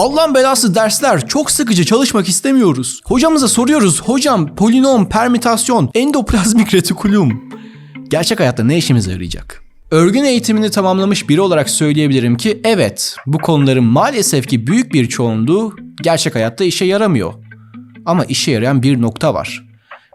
Allah'ın belası dersler çok sıkıcı çalışmak istemiyoruz. Hocamıza soruyoruz hocam polinom, permütasyon, endoplazmik retikulum. Gerçek hayatta ne işimize yarayacak? Örgün eğitimini tamamlamış biri olarak söyleyebilirim ki evet bu konuların maalesef ki büyük bir çoğunluğu gerçek hayatta işe yaramıyor. Ama işe yarayan bir nokta var.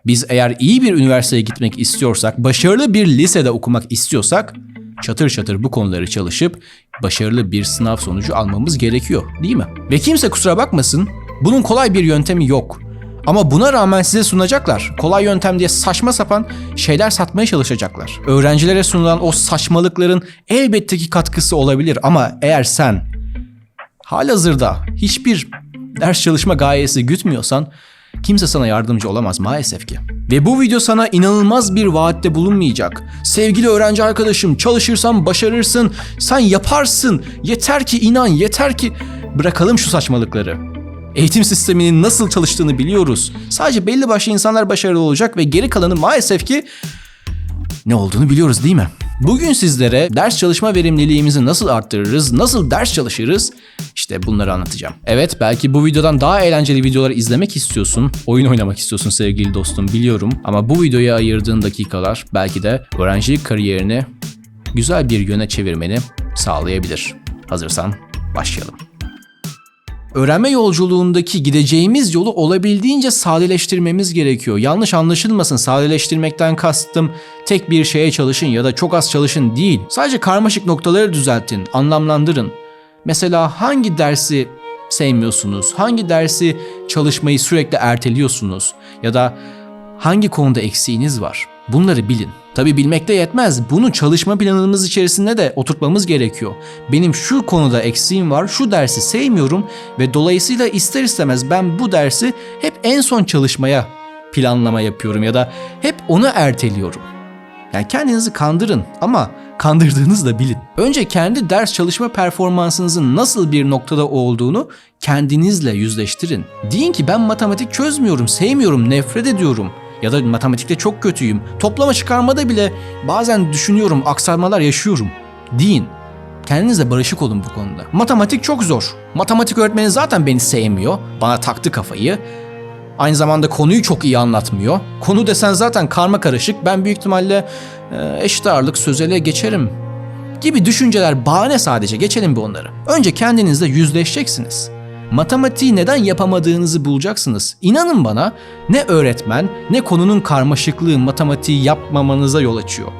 Biz eğer iyi bir üniversiteye gitmek istiyorsak, başarılı bir lisede okumak istiyorsak çatır çatır bu konuları çalışıp başarılı bir sınav sonucu almamız gerekiyor değil mi? Ve kimse kusura bakmasın bunun kolay bir yöntemi yok. Ama buna rağmen size sunacaklar. Kolay yöntem diye saçma sapan şeyler satmaya çalışacaklar. Öğrencilere sunulan o saçmalıkların elbette ki katkısı olabilir ama eğer sen halihazırda hiçbir ders çalışma gayesi gütmüyorsan kimse sana yardımcı olamaz maalesef ki. Ve bu video sana inanılmaz bir vaatte bulunmayacak. Sevgili öğrenci arkadaşım çalışırsan başarırsın, sen yaparsın. Yeter ki inan, yeter ki bırakalım şu saçmalıkları. Eğitim sisteminin nasıl çalıştığını biliyoruz. Sadece belli başlı insanlar başarılı olacak ve geri kalanı maalesef ki ne olduğunu biliyoruz değil mi? Bugün sizlere ders çalışma verimliliğimizi nasıl arttırırız, nasıl ders çalışırız işte bunları anlatacağım. Evet belki bu videodan daha eğlenceli videolar izlemek istiyorsun, oyun oynamak istiyorsun sevgili dostum biliyorum. Ama bu videoya ayırdığın dakikalar belki de öğrencilik kariyerini güzel bir yöne çevirmeni sağlayabilir. Hazırsan başlayalım. Öğrenme yolculuğundaki gideceğimiz yolu olabildiğince sadeleştirmemiz gerekiyor. Yanlış anlaşılmasın sadeleştirmekten kastım tek bir şeye çalışın ya da çok az çalışın değil. Sadece karmaşık noktaları düzeltin, anlamlandırın. Mesela hangi dersi sevmiyorsunuz? Hangi dersi çalışmayı sürekli erteliyorsunuz? Ya da hangi konuda eksiğiniz var? Bunları bilin. Tabi bilmek de yetmez. Bunu çalışma planımız içerisinde de oturtmamız gerekiyor. Benim şu konuda eksiğim var, şu dersi sevmiyorum ve dolayısıyla ister istemez ben bu dersi hep en son çalışmaya planlama yapıyorum ya da hep onu erteliyorum. Yani kendinizi kandırın ama kandırdığınızı da bilin. Önce kendi ders çalışma performansınızın nasıl bir noktada olduğunu kendinizle yüzleştirin. Deyin ki ben matematik çözmüyorum, sevmiyorum, nefret ediyorum ya da matematikte çok kötüyüm. Toplama çıkarmada bile bazen düşünüyorum, aksarmalar yaşıyorum. Deyin. Kendinizle barışık olun bu konuda. Matematik çok zor. Matematik öğretmeni zaten beni sevmiyor. Bana taktı kafayı. Aynı zamanda konuyu çok iyi anlatmıyor. Konu desen zaten karma karışık. Ben büyük ihtimalle e, eşit ağırlık sözele geçerim gibi düşünceler bahane sadece geçelim bir onları. Önce kendinizle yüzleşeceksiniz. Matematiği neden yapamadığınızı bulacaksınız. İnanın bana ne öğretmen ne konunun karmaşıklığı matematiği yapmamanıza yol açıyor.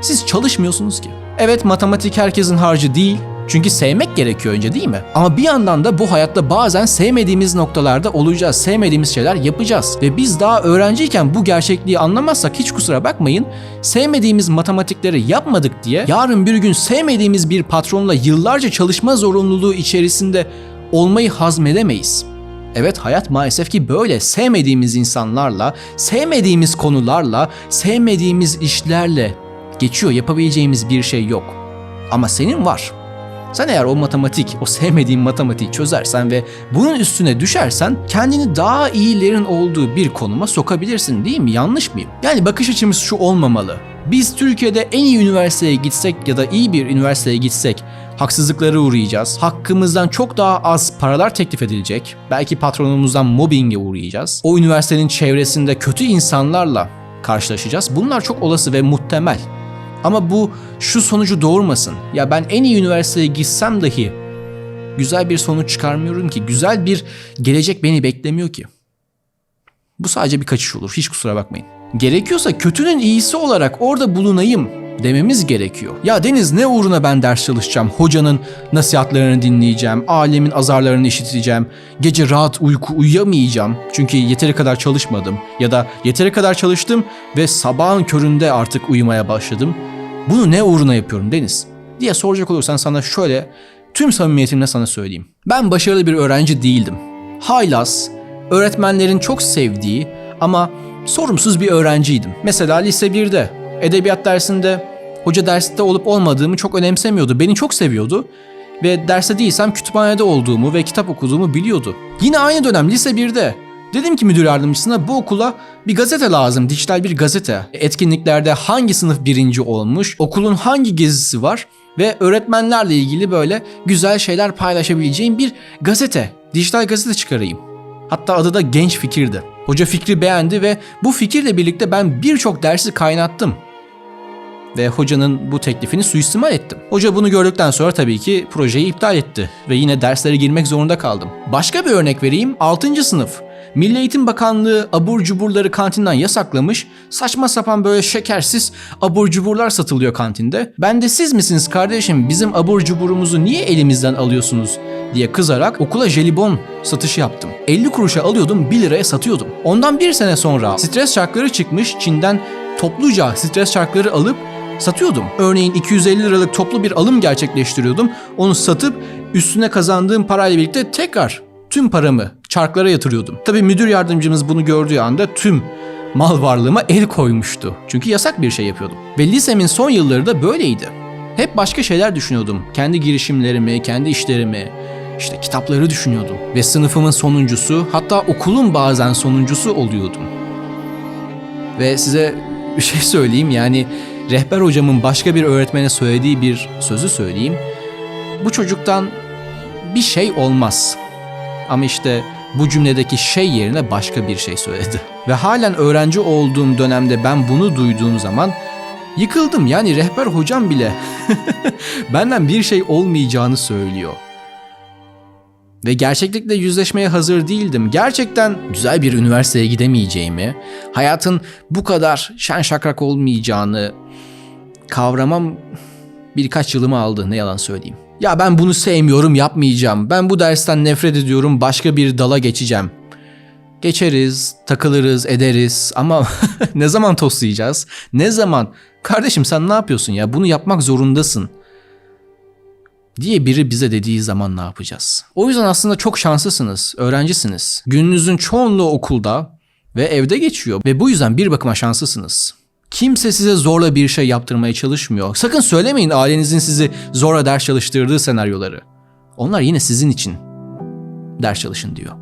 Siz çalışmıyorsunuz ki. Evet matematik herkesin harcı değil. Çünkü sevmek gerekiyor önce değil mi? Ama bir yandan da bu hayatta bazen sevmediğimiz noktalarda olacağız. Sevmediğimiz şeyler yapacağız. Ve biz daha öğrenciyken bu gerçekliği anlamazsak hiç kusura bakmayın. Sevmediğimiz matematikleri yapmadık diye yarın bir gün sevmediğimiz bir patronla yıllarca çalışma zorunluluğu içerisinde olmayı hazmedemeyiz. Evet hayat maalesef ki böyle sevmediğimiz insanlarla, sevmediğimiz konularla, sevmediğimiz işlerle geçiyor. Yapabileceğimiz bir şey yok. Ama senin var. Sen eğer o matematik, o sevmediğin matematiği çözersen ve bunun üstüne düşersen kendini daha iyilerin olduğu bir konuma sokabilirsin değil mi? Yanlış mıyım? Yani bakış açımız şu olmamalı. Biz Türkiye'de en iyi üniversiteye gitsek ya da iyi bir üniversiteye gitsek haksızlıklara uğrayacağız. Hakkımızdan çok daha az paralar teklif edilecek. Belki patronumuzdan mobbinge uğrayacağız. O üniversitenin çevresinde kötü insanlarla karşılaşacağız. Bunlar çok olası ve muhtemel. Ama bu şu sonucu doğurmasın. Ya ben en iyi üniversiteye gitsem dahi güzel bir sonuç çıkarmıyorum ki. Güzel bir gelecek beni beklemiyor ki. Bu sadece bir kaçış olur. Hiç kusura bakmayın. Gerekiyorsa kötünün iyisi olarak orada bulunayım dememiz gerekiyor. Ya Deniz ne uğruna ben ders çalışacağım? Hocanın nasihatlerini dinleyeceğim, alemin azarlarını işiteceğim, gece rahat uyku uyuyamayacağım çünkü yeteri kadar çalışmadım ya da yeteri kadar çalıştım ve sabahın köründe artık uyumaya başladım. Bunu ne uğruna yapıyorum Deniz? diye soracak olursan sana şöyle tüm samimiyetimle sana söyleyeyim. Ben başarılı bir öğrenci değildim. Haylaz, öğretmenlerin çok sevdiği ama sorumsuz bir öğrenciydim. Mesela lise 1'de edebiyat dersinde hoca derste olup olmadığımı çok önemsemiyordu. Beni çok seviyordu ve derste değilsem kütüphanede olduğumu ve kitap okuduğumu biliyordu. Yine aynı dönem lise 1'de Dedim ki müdür yardımcısına bu okula bir gazete lazım, dijital bir gazete. Etkinliklerde hangi sınıf birinci olmuş, okulun hangi gezisi var ve öğretmenlerle ilgili böyle güzel şeyler paylaşabileceğim bir gazete, dijital gazete çıkarayım. Hatta adı da Genç Fikir'di. Hoca fikri beğendi ve bu fikirle birlikte ben birçok dersi kaynattım. Ve hocanın bu teklifini suistimal ettim. Hoca bunu gördükten sonra tabii ki projeyi iptal etti ve yine derslere girmek zorunda kaldım. Başka bir örnek vereyim. 6. sınıf. Milli Eğitim Bakanlığı abur cuburları kantinden yasaklamış. Saçma sapan böyle şekersiz abur cuburlar satılıyor kantinde. Ben de siz misiniz kardeşim bizim abur cuburumuzu niye elimizden alıyorsunuz diye kızarak okula jelibon satışı yaptım. 50 kuruşa alıyordum 1 liraya satıyordum. Ondan bir sene sonra stres şarkıları çıkmış Çin'den topluca stres şarkıları alıp satıyordum. Örneğin 250 liralık toplu bir alım gerçekleştiriyordum. Onu satıp üstüne kazandığım parayla birlikte tekrar tüm paramı çarklara yatırıyordum. Tabii müdür yardımcımız bunu gördüğü anda tüm mal varlığıma el koymuştu. Çünkü yasak bir şey yapıyordum. Ve lisemin son yılları da böyleydi. Hep başka şeyler düşünüyordum. Kendi girişimlerimi, kendi işlerimi, işte kitapları düşünüyordum. Ve sınıfımın sonuncusu, hatta okulun bazen sonuncusu oluyordum. Ve size bir şey söyleyeyim yani rehber hocamın başka bir öğretmene söylediği bir sözü söyleyeyim. Bu çocuktan bir şey olmaz. Ama işte bu cümledeki şey yerine başka bir şey söyledi. Ve halen öğrenci olduğum dönemde ben bunu duyduğum zaman yıkıldım. Yani rehber hocam bile benden bir şey olmayacağını söylüyor. Ve gerçeklikle yüzleşmeye hazır değildim. Gerçekten güzel bir üniversiteye gidemeyeceğimi, hayatın bu kadar şen şakrak olmayacağını kavramam birkaç yılımı aldı ne yalan söyleyeyim. Ya ben bunu sevmiyorum yapmayacağım. Ben bu dersten nefret ediyorum başka bir dala geçeceğim. Geçeriz, takılırız, ederiz ama ne zaman tostlayacağız? Ne zaman? Kardeşim sen ne yapıyorsun ya? Bunu yapmak zorundasın diye biri bize dediği zaman ne yapacağız? O yüzden aslında çok şanslısınız, öğrencisiniz. Gününüzün çoğunluğu okulda ve evde geçiyor ve bu yüzden bir bakıma şanslısınız. Kimse size zorla bir şey yaptırmaya çalışmıyor. Sakın söylemeyin ailenizin sizi zorla ders çalıştırdığı senaryoları. Onlar yine sizin için ders çalışın diyor.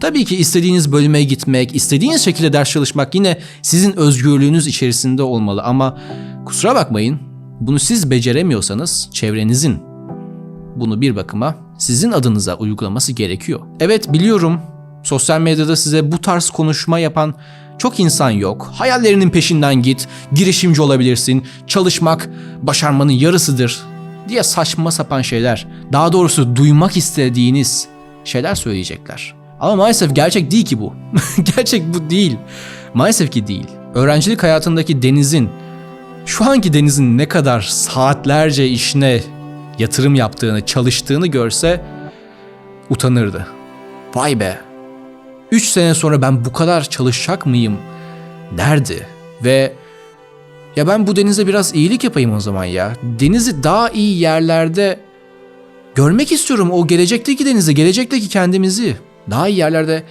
Tabii ki istediğiniz bölüme gitmek, istediğiniz şekilde ders çalışmak yine sizin özgürlüğünüz içerisinde olmalı ama kusura bakmayın bunu siz beceremiyorsanız çevrenizin bunu bir bakıma sizin adınıza uygulaması gerekiyor. Evet biliyorum sosyal medyada size bu tarz konuşma yapan çok insan yok. Hayallerinin peşinden git, girişimci olabilirsin, çalışmak başarmanın yarısıdır diye saçma sapan şeyler, daha doğrusu duymak istediğiniz şeyler söyleyecekler. Ama maalesef gerçek değil ki bu. gerçek bu değil. Maalesef ki değil. Öğrencilik hayatındaki Deniz'in şu anki Deniz'in ne kadar saatlerce işine yatırım yaptığını, çalıştığını görse utanırdı. Vay be. 3 sene sonra ben bu kadar çalışacak mıyım derdi ve ya ben bu denize biraz iyilik yapayım o zaman ya. Denizi daha iyi yerlerde görmek istiyorum o gelecekteki denizi, gelecekteki kendimizi daha iyi yerlerde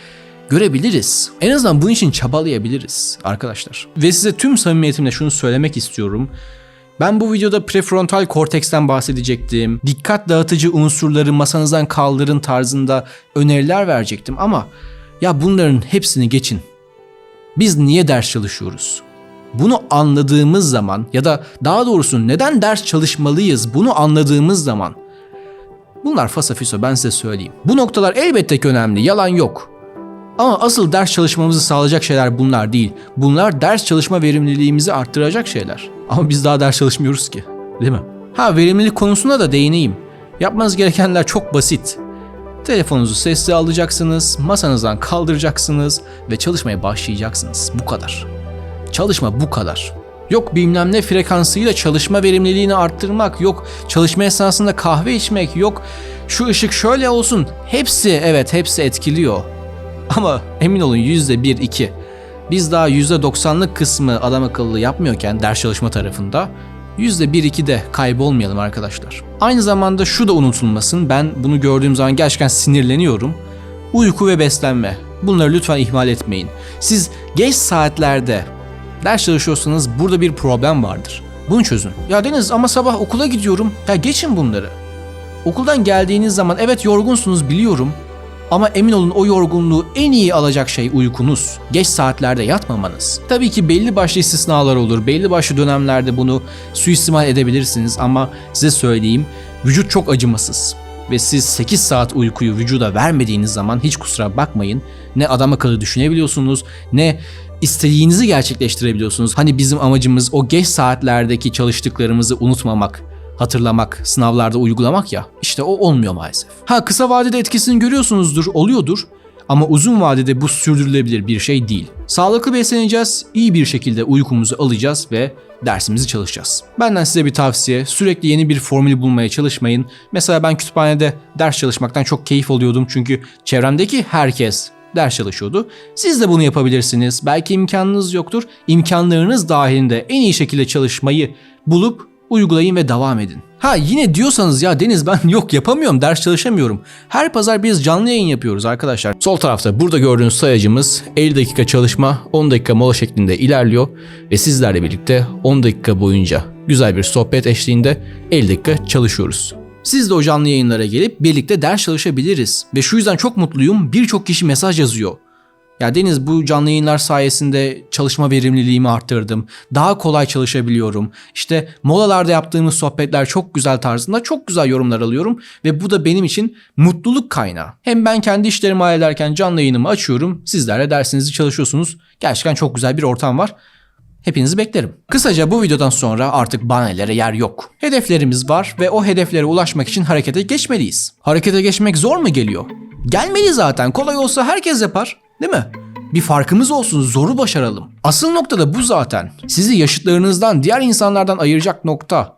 görebiliriz. En azından bunun için çabalayabiliriz arkadaşlar. Ve size tüm samimiyetimle şunu söylemek istiyorum. Ben bu videoda prefrontal korteksten bahsedecektim. Dikkat dağıtıcı unsurları masanızdan kaldırın tarzında öneriler verecektim ama ya bunların hepsini geçin. Biz niye ders çalışıyoruz? Bunu anladığımız zaman ya da daha doğrusu neden ders çalışmalıyız bunu anladığımız zaman bunlar fasafiso ben size söyleyeyim. Bu noktalar elbette ki önemli yalan yok. Ama asıl ders çalışmamızı sağlayacak şeyler bunlar değil. Bunlar ders çalışma verimliliğimizi arttıracak şeyler. Ama biz daha ders çalışmıyoruz ki. Değil mi? Ha verimlilik konusunda da değineyim. Yapmanız gerekenler çok basit. Telefonunuzu sesli alacaksınız, masanızdan kaldıracaksınız ve çalışmaya başlayacaksınız. Bu kadar. Çalışma bu kadar. Yok bilmem ne frekansıyla çalışma verimliliğini arttırmak, yok çalışma esnasında kahve içmek, yok şu ışık şöyle olsun. Hepsi evet hepsi etkiliyor. Ama emin olun yüzde bir iki. Biz daha yüzde doksanlık kısmı adam akıllı yapmıyorken ders çalışma tarafında yüzde bir iki de kaybolmayalım arkadaşlar. Aynı zamanda şu da unutulmasın ben bunu gördüğüm zaman gerçekten sinirleniyorum. Uyku ve beslenme. Bunları lütfen ihmal etmeyin. Siz geç saatlerde ders çalışıyorsanız burada bir problem vardır. Bunu çözün. Ya Deniz ama sabah okula gidiyorum. Ya geçin bunları. Okuldan geldiğiniz zaman evet yorgunsunuz biliyorum. Ama emin olun o yorgunluğu en iyi alacak şey uykunuz. Geç saatlerde yatmamanız. Tabii ki belli başlı istisnalar olur. Belli başlı dönemlerde bunu suistimal edebilirsiniz ama size söyleyeyim vücut çok acımasız. Ve siz 8 saat uykuyu vücuda vermediğiniz zaman hiç kusura bakmayın. Ne adam akıllı düşünebiliyorsunuz ne istediğinizi gerçekleştirebiliyorsunuz. Hani bizim amacımız o geç saatlerdeki çalıştıklarımızı unutmamak, hatırlamak, sınavlarda uygulamak ya. İşte o olmuyor maalesef. Ha kısa vadede etkisini görüyorsunuzdur, oluyordur. Ama uzun vadede bu sürdürülebilir bir şey değil. Sağlıklı besleneceğiz, iyi bir şekilde uykumuzu alacağız ve dersimizi çalışacağız. Benden size bir tavsiye, sürekli yeni bir formül bulmaya çalışmayın. Mesela ben kütüphanede ders çalışmaktan çok keyif alıyordum çünkü çevremdeki herkes ders çalışıyordu. Siz de bunu yapabilirsiniz. Belki imkanınız yoktur. İmkanlarınız dahilinde en iyi şekilde çalışmayı bulup uygulayın ve devam edin. Ha yine diyorsanız ya Deniz ben yok yapamıyorum ders çalışamıyorum. Her pazar biz canlı yayın yapıyoruz arkadaşlar. Sol tarafta burada gördüğünüz sayacımız 50 dakika çalışma 10 dakika mola şeklinde ilerliyor. Ve sizlerle birlikte 10 dakika boyunca güzel bir sohbet eşliğinde 50 dakika çalışıyoruz. Siz de o canlı yayınlara gelip birlikte ders çalışabiliriz. Ve şu yüzden çok mutluyum birçok kişi mesaj yazıyor. Ya Deniz bu canlı yayınlar sayesinde çalışma verimliliğimi arttırdım. Daha kolay çalışabiliyorum. İşte molalarda yaptığımız sohbetler çok güzel tarzında çok güzel yorumlar alıyorum. Ve bu da benim için mutluluk kaynağı. Hem ben kendi işlerimi hallederken canlı yayınımı açıyorum. Sizler de dersinizi çalışıyorsunuz. Gerçekten çok güzel bir ortam var. Hepinizi beklerim. Kısaca bu videodan sonra artık bahanelere yer yok. Hedeflerimiz var ve o hedeflere ulaşmak için harekete geçmeliyiz. Harekete geçmek zor mu geliyor? Gelmeli zaten. Kolay olsa herkes yapar. Değil mi? Bir farkımız olsun, zoru başaralım. Asıl nokta da bu zaten. Sizi yaşıtlarınızdan, diğer insanlardan ayıracak nokta.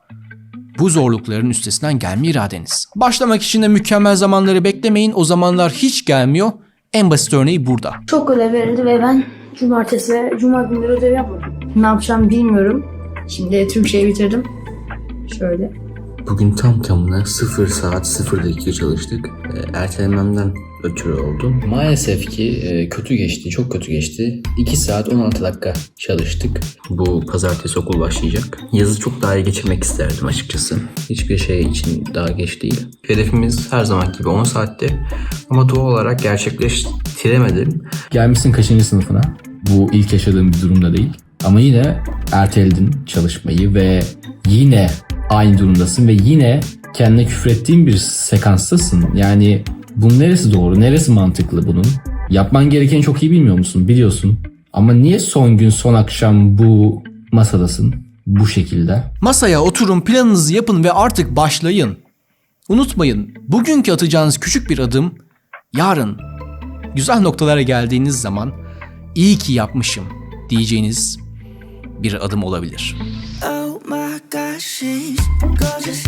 Bu zorlukların üstesinden gelme iradeniz. Başlamak için de mükemmel zamanları beklemeyin. O zamanlar hiç gelmiyor. En basit örneği burada. Çok ödev verildi ve ben cumartesi ve cuma günleri ödev yapmadım. Ne yapacağım bilmiyorum. Şimdi tüm şeyi bitirdim. Şöyle. Bugün tam tamına 0 saat 0 dakika çalıştık. E, ertelememden ötürü oldu. Maalesef ki e, kötü geçti, çok kötü geçti. 2 saat 16 dakika çalıştık. Bu pazartesi okul başlayacak. Yazı çok daha iyi geçirmek isterdim açıkçası. Hiçbir şey için daha geç değil. Hedefimiz her zaman gibi 10 saatti. Ama doğal olarak gerçekleştiremedim. Gelmişsin kaçıncı sınıfına. Bu ilk yaşadığım bir durumda değil. Ama yine erteledin çalışmayı ve yine aynı durumdasın ve yine kendine küfrettiğin bir sekanstasın. Yani bunun neresi doğru, neresi mantıklı bunun? Yapman gerekeni çok iyi bilmiyor musun? Biliyorsun. Ama niye son gün, son akşam bu masadasın? Bu şekilde. Masaya oturun, planınızı yapın ve artık başlayın. Unutmayın, bugünkü atacağınız küçük bir adım yarın güzel noktalara geldiğiniz zaman iyi ki yapmışım diyeceğiniz bir adım olabilir. Oh my gosh, she's gorgeous,